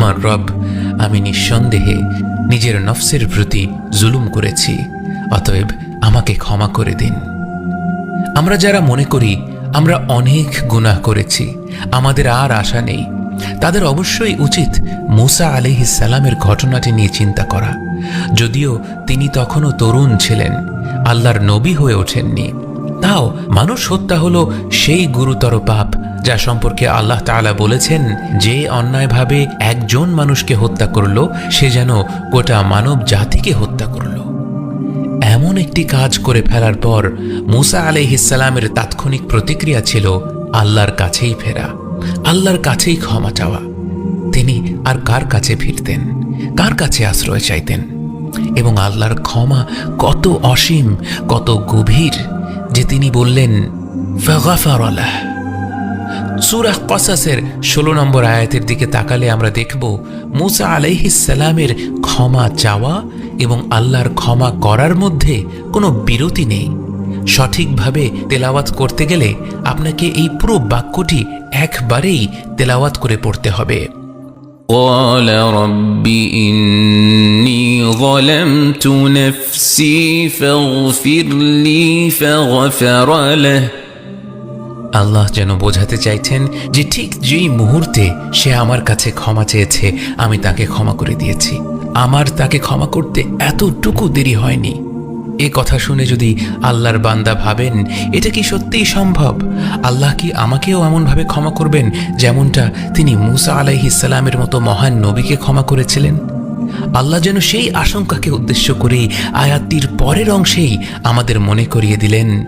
আমার রব, আমি নিঃসন্দেহে নিজের নফসের প্রতি জুলুম করেছি, অতএব আমাকে ক্ষমা করে দিন। আমরা যারা মনে করি আমরা অনেক গুনাহ করেছি, আমাদের আর আশা নেই। তাদের অবশ্যই উচিত মুসা আলিহিসাল্লামের ঘটনাটি নিয়ে চিন্তা করা। যদিও তিনি তখনও তরুণ ছিলেন, আল্লাহর নবী হয়ে ওঠেননি। তাও মানুষ হত্যা হলো সেই গুরুতর পাপ যা সম্পর্কে আল্লাহ তাআলা বলেছেন, যে অন্যায়ভাবে একজন মানুষকে হত্যা করল, সে যেন গোটা মানব জাতিকে হত্যা করল। এমন একটি কাজ করে ফেলার পর মুসা আলাইহিসালামের তাৎক্ষণিক প্রতিক্রিয়া ছিল আল্লাহর কাছেই ফেরা, আল্লাহর কাছেই ক্ষমা চাওয়া। তিনি আর কার কাছে ফিরতেন, কার কাছে আশ্রয় চাইতেন? এবং আল্লাহর ক্ষমা কত অসীম, কত গভীর যে তিনি বললেন ফাগাফারালাহ সুরাহ কসাসের ষোলো নম্বর আয়াতের দিকে তাকালে আমরা দেখব মুসা আলাইহিসালামের ক্ষমা চাওয়া এবং আল্লাহর ক্ষমা করার মধ্যে কোনো বিরতি নেই সঠিকভাবে তেলাওয়াত করতে গেলে আপনাকে এই পুরো বাক্যটি একবারেই তেলাওয়াত করে পড়তে হবে قال رب إني ظلمت نفسي فاغفر لي فغفر له আল্লাহ যেন বোঝাতে চাইছেন যে ঠিক যেই মুহূর্তে সে আমার কাছে ক্ষমা চেয়েছে আমি তাকে ক্ষমা করে দিয়েছি আমার তাকে ক্ষমা করতে এতটুকু দেরি হয়নি এ কথা শুনে যদি আল্লাহর বান্দা ভাবেন এটা কি সত্যিই সম্ভব আল্লাহ কি আমাকেও এমনভাবে ক্ষমা করবেন যেমনটা তিনি মুসা আলাইহিসালামের মতো মহান নবীকে ক্ষমা করেছিলেন আল্লাহ যেন সেই আশঙ্কাকে উদ্দেশ্য করে আয়াতির পরের অংশেই আমাদের মনে করিয়ে দিলেন।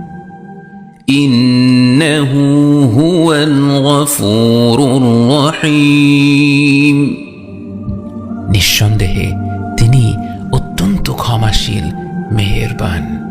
নিঃসন্দেহে তিনি অত্যন্ত ক্ষমাশীল মেহেরবান।